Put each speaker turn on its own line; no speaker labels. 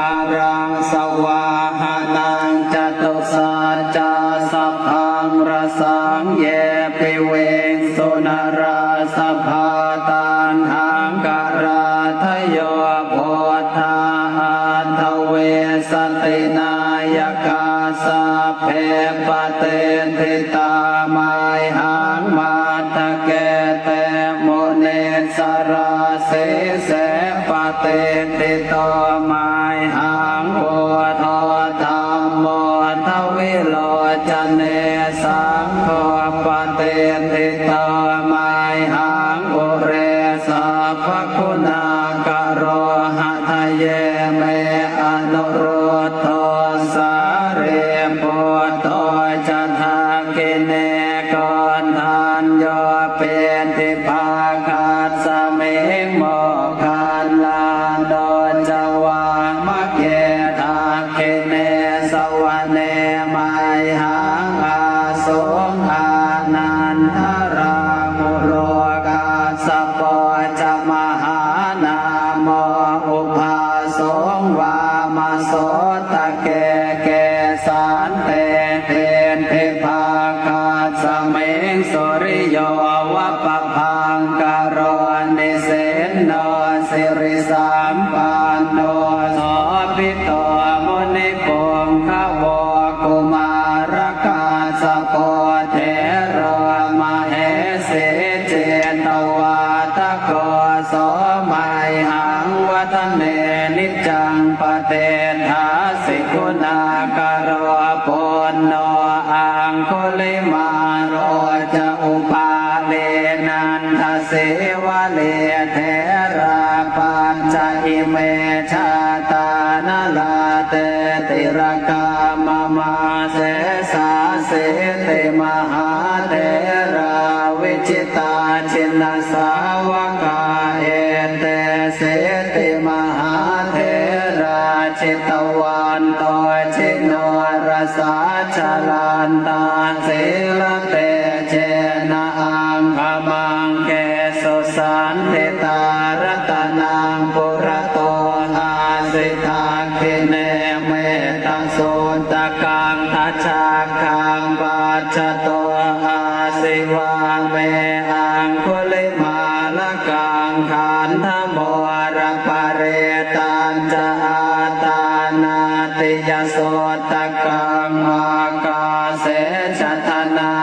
อารังสวาหานังจตุสัจจสัพพังรสังเยปิเวสุนราสภาตันหังการาทโยโพธาอันทเวสตินายกาสเพปเตนทิตามายหา ปะเตนทิตมายหังโอทอธรรมโมทวิโลจเนสังโฆปะเตนทิตมายหังโอเรสัพคุณากะโรหะทะเยเมอนุโรโทสาเรปุตโตจันทากิเนกอนทานโยเป็นทิภา วามะเกทากิเนสวะเนมายหังอาสงอานันทรามุโรกาสปะจมหานามอุปาสงวามาสตะเกเกสานเตเทนเทภาคาสเมงสุริโยวะปะพังกโรนิเสนนสิริสามปัน โนโสภิโตมุนิปงขวกุมารกาสโปเทโรมาเหสิเจตวาตโกโสมัยหังวัฒเนนิจังปเตทาสิกุณากโรปุณโนอังคุลิมาโรจะอุปาเลนันทเสวะเลเท อิเมชาตานาลาเตติรกามมาเสสาเสติมหาเทราวิจิตาชินสาวกาเอเตเสติมหาเทราชิตวันโตชิโนรสาชลันตาศิลเตเจนะอังคมังเกสุสันติตารตนังปุ เนเมตังโนตะกังทัชาคังบาจโตอาสิวังเมอังคุลิมาละกังขันธมรปเรตันจะอาตานาติยโสตกังอากาเสชทนา